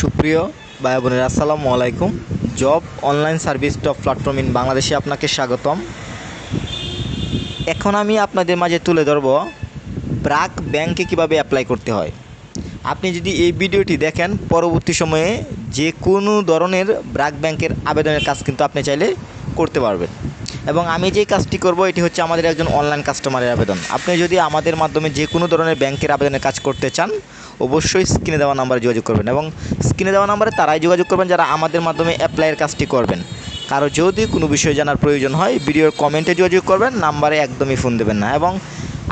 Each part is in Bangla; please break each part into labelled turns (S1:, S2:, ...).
S1: সুপ্রিয় ভাই বোনের, আসসালামু আলাইকুম। Job online service top platform in বাংলাদেশে আপনাকে স্বাগতম। এখন আমি আপনাদের মাঝে তুলে ধরব ব্রাক ব্যাংকে কীভাবে অ্যাপ্লাই করতে হয়। আপনি যদি এই ভিডিওটি দেখেন, পরবর্তী সময়ে যে কোনো ধরনের ব্রাক ব্যাংকের আবেদনের কাজ কিন্তু আপনি চাইলে করতে পারবেন। এবং আমি যে কাজটি করব, এটি হচ্ছে আমাদের একজন অনলাইন কাস্টমারের আবেদন। আপনি যদি আমাদের মাধ্যমে যে কোনো ধরনের ব্যাংকের আবেদনের কাজ করতে চান অবশ্যই স্ক্রিনে দেওয়া নাম্বারে যোগাযোগ করবেন এবং স্ক্রিনে দেওয়া নাম্বারে তারাই যোগাযোগ করবেন যারা আমাদের মাধ্যমে অ্যাপ্লাইয়ের কাজটি করবেন। কারও যদি কোনো বিষয় জানার প্রয়োজন হয়, ভিডিওর কমেন্টে যোগাযোগ করবেন, নাম্বারে একদমই ফোন দেবেন না এবং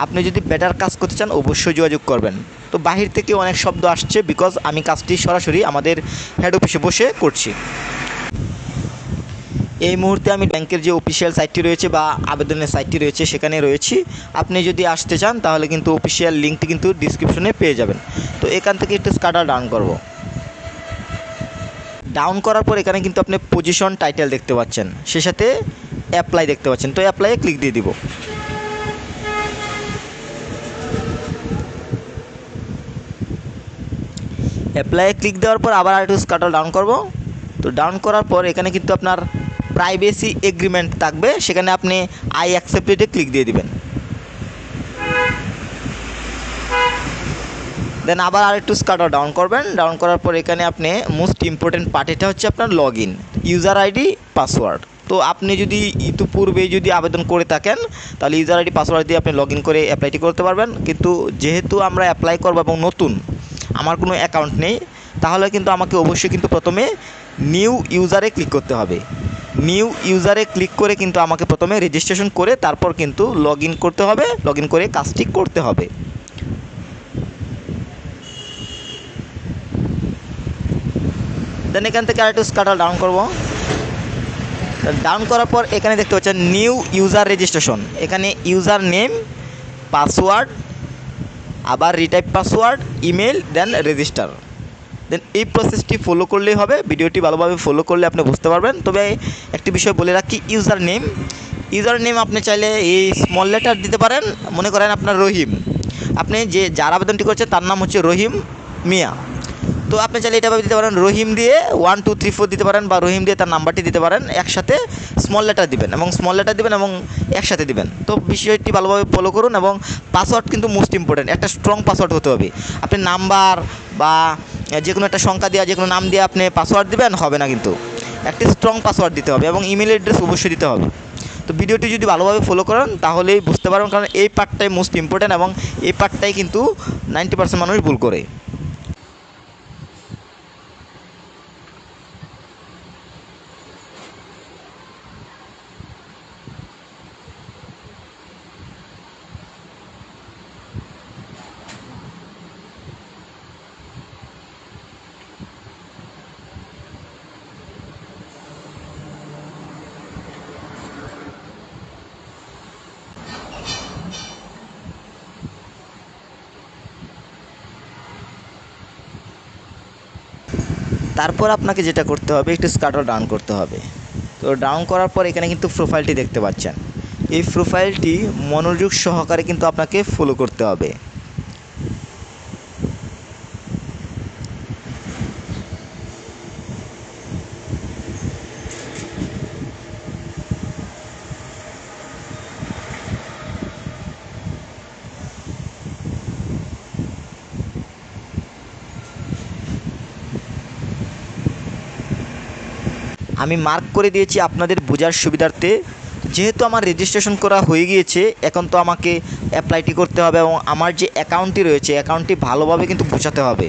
S1: আপনি যদি বেটার কাজ করতে চান, অবশ্যই যোগাযোগ করবেন। তো বাহির থেকে অনেক শব্দ আসছে বিকজ আমি কাজটি সরাসরি আমাদের হেড অফিসে বসে করছি। এই মুহূর্তে আমি ব্যাংকের যে অফিসিয়াল সাইটটি রয়েছে বা আবেদনের সাইটটি রয়েছে সেখানে রয়েছি। আপনি যদি আসতে চান, তাহলে কিন্তু অফিসিয়াল লিঙ্কটি কিন্তু ডিসক্রিপশনে পেয়ে যাবেন। তো এখান থেকে একটু স্কাটার ডাউন করব। ডাউন করার পর এখানে কিন্তু আপনি পজিশন টাইটেল দেখতে পাচ্ছেন। সে সাথে অ্যাপ্লাই দেখতে পাচ্ছেন। তো অ্যাপ্লাইয়ে ক্লিক দিয়ে দিব। অ্যাপ্লাইয়ে ক্লিক দেওয়ার পর আবার আরেকটু স্কাটার ডাউন করব। তো ডাউন করার পর এখানে কিন্তু আপনার প্রাইভেসি এগ্রিমেন্ট থাকবে, সেখানে আপনি আই অ্যাকসেপ্টেডে ক্লিক দিয়ে দিবেন। দেন আবার আরেকটু স্কাটার ডাউন করবেন ডাউন করার পর এখানে আপনি মোস্ট ইম্পর্টেন্ট পার্ট এটা হচ্ছে আপনার log in user ID password তো আপনি যদি ইতিপূর্বে যদি আবেদন করে থাকেন, তাহলে ইউজার আইডি পাসওয়ার্ড দিয়ে আপনি লগ ইন করে অ্যাপ্লাইটি করতে পারবেন। কিন্তু যেহেতু আমরা অ্যাপ্লাই করব এবং নতুন, আমার কোনো অ্যাকাউন্ট নেই, তাহলে কিন্তু আমাকে অবশ্যই কিন্তু প্রথমে নিউ ইউজারে ক্লিক করতে হবে। নিউ ইউজারে ক্লিক করে কিন্তু আমাকে প্রথমে রেজিস্ট্রেশন করে তারপর কিন্তু লগ করতে হবে লগ করে কাজটি করতে হবে। দেন এখান থেকে আরেকটু স্কাটার ডাউন করব। ডাউন করার পর এখানে দেখতে পাচ্ছেন নিউ ইউজার রেজিস্ট্রেশন এখানে ইউজার নেম পাসওয়ার্ড আবার retype password email then register then এই প্রসেসটি ফলো করলেই হবে। ভিডিওটি ভালোভাবে ফলো করলে আপনি বুঝতে পারবেন। তবে একটি বিষয় বলে রাখি ইউজার নেম ইউজার নেম আপনি চাইলে এই স্মল লেটার দিতে পারেন। মনে করেন আপনার রহিম। আপনি যে, যার আবেদনটি করছেন, তার নাম হচ্ছে রহিম মিয়া। তো আপনি চাইলে এটা দিতে পারেন, রহিম দিয়ে ওয়ান টু থ্রি ফোর দিতে পারেন বা রহিম দিয়ে তার নাম্বারটি দিতে পারেন। একসাথে স্মল লেটার দিবেন এবং স্মল লেটার দিবেন এবং একসাথে দিবেন। তো বিষয়টি ভালোভাবে ফলো করুন এবং পাসওয়ার্ড কিন্তু মোস্ট ইম্পর্টেন্ট একটা স্ট্রং পাসওয়ার্ড হতে হবে। আপনি নাম্বার বা যে কোনো একটা সংখ্যা দেওয়া যে কোনো নাম দিয়ে আপনি পাসওয়ার্ড দেবেন, হবে না কিন্তু। একটি স্ট্রং পাসওয়ার্ড দিতে হবে এবং ইমেল অ্যাড্রেস অবশ্যই দিতে হবে। তো ভিডিওটি যদি ভালোভাবে ফলো করেন, তাহলেই বুঝতে পারবেন, কারণ এই পার্টটাই মোস্ট ইম্পর্ট্যান্ট এবং এই পার্টটাই কিন্তু নাইনটি পার্সেন্ট মানুষ ভুল করে। তারপর আপনাকে যেটা করতে হবে, একটু স্কার্টও ডাউন করতে হবে। তো ডাউন করার পর এখানে কিন্তু প্রোফাইলটি দেখতে পাচ্ছেন। এই প্রোফাইলটি মনোযোগ সহকারে কিন্তু আপনাকে ফলো করতে হবে। আমি মার্ক করে দিয়েছি আপনাদের বোঝার সুবিধার্থে। যেহেতু আমার রেজিস্ট্রেশন করা হয়ে গিয়েছে, এখন তো আমাকে অ্যাপ্লাইটি করতে হবে এবং আমার যে অ্যাকাউন্টটি রয়েছে অ্যাকাউন্টটি ভালোভাবে কিন্তু বোঝাতে হবে।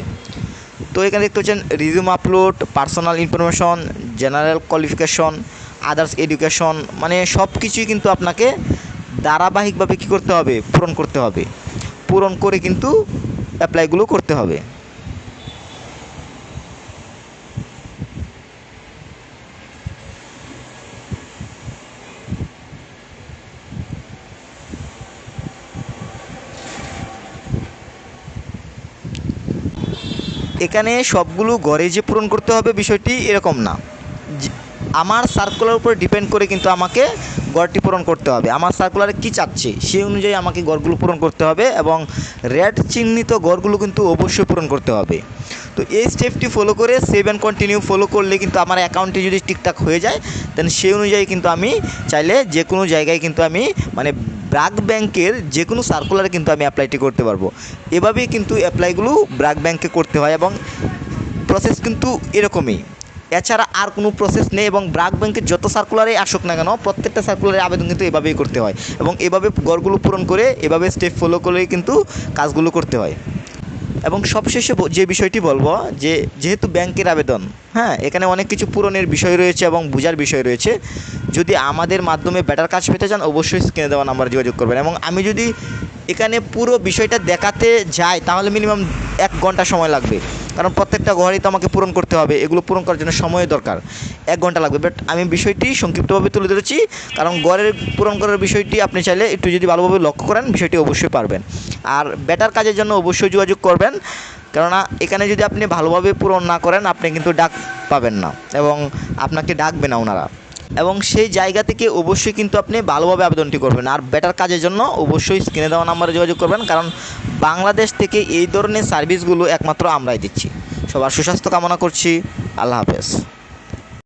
S1: তো এখানে দেখতে পাচ্ছেন resume upload personal information general qualification others education মানে সব কিছুই কিন্তু আপনাকে ধারাবাহিকভাবে কী করতে হবে, পূরণ করতে হবে। পূরণ করে কিন্তু অ্যাপ্লাইগুলো করতে হবে। এখানে সবগুলো ঘরে যে পূরণ করতে হবে বিষয়টি এরকম না। আমার সার্কুলার উপর ডিপেন্ড করে কিন্তু আমাকে গড়টি পূরণ করতে হবে। আমার সার্কুলারে কী চাচ্ছে সেই অনুযায়ী আমাকে গড়গুলো পূরণ করতে হবে এবং রেড চিহ্নিত গড়গুলো কিন্তু অবশ্যই পূরণ করতে হবে। তো এই স্টেপটি ফলো করে সেভ অ্যান্ড কন্টিনিউ ফলো করলে কিন্তু আমার অ্যাকাউন্টটি যদি ঠিকঠাক হয়ে যায় দেন সেই অনুযায়ী কিন্তু আমি চাইলে যে কোনো জায়গায় কিন্তু আমি মানে ব্রাক ব্যাংকের যে কোনো সার্কুলারে কিন্তু আমি অ্যাপ্লাইটি করতে পারব। এভাবেই কিন্তু অ্যাপ্লাইগুলো ব্রাক ব্যাংকে করতে হয় এবং প্রসেস কিন্তু এরকমই। এছাড়া আর কোনো প্রসেস নেই এবং ব্রাক ব্যাংকের যত সার্কুলারে আসুক না কেন, প্রত্যেকটা সার্কুলারে আবেদন কিন্তু এভাবেই করতে হয় এবং এভাবে গড়গুলো পূরণ করে, এভাবে স্টেপ ফলো করেই কিন্তু কাজগুলো করতে হয়। এবং সবশেষে যে বিষয়টি বলব, যে যেহেতু ব্যাংকের আবেদন হ্যাঁ এখানে অনেক কিছু পূরণের বিষয় রয়েছে এবং বোঝার বিষয় রয়েছে, যদি আমাদের মাধ্যমে ব্যাটার কাজ পেতে চান, অবশ্যই স্ক্রিনে দেওয়া নাম্বার যোগাযোগ করবেন। এবং আমি যদি এখানে পুরো বিষয়টা দেখাতে যাই, তাহলে মিনিমাম এক ঘণ্টা সময় লাগবে। কারণ প্রত্যেকটা ঘরেই তো আমাকে পূরণ করতে হবে। এগুলো পূরণ করার জন্য সময় দরকার। এক ঘণ্টা লাগবে। বাট আমি বিষয়টি সংক্ষিপ্তভাবে তুলে ধরেছি। কারণ ঘরের পূরণ করার বিষয়টি আপনি চাইলে একটু যদি ভালোভাবে লক্ষ্য করেন, বিষয়টি অবশ্যই পারবেন। আর বেটার কাজের জন্য অবশ্যই যোগাযোগ করবেন। কেননা এখানে যদি আপনি ভালোভাবে পূরণ না করেন, আপনি কিন্তু ডাক পাবেন না এবং আপনাকে ডাকবে না ওনারা। এবং সেই জায়গা থেকে অবশ্যই কিন্তু আপনি ভালোভাবে আবেদনটি করবেন। আর বেটার কাজের জন্য অবশ্যই স্ক্রিনে দেওয়া নাম্বারে যোগাযোগ করবেন, কারণ বাংলাদেশ থেকে এই ধরনের সার্ভিসগুলো একমাত্র আমরাই দিচ্ছি। সবার সুস্বাস্থ্য কামনা করছি। আল্লাহ হাফেজ।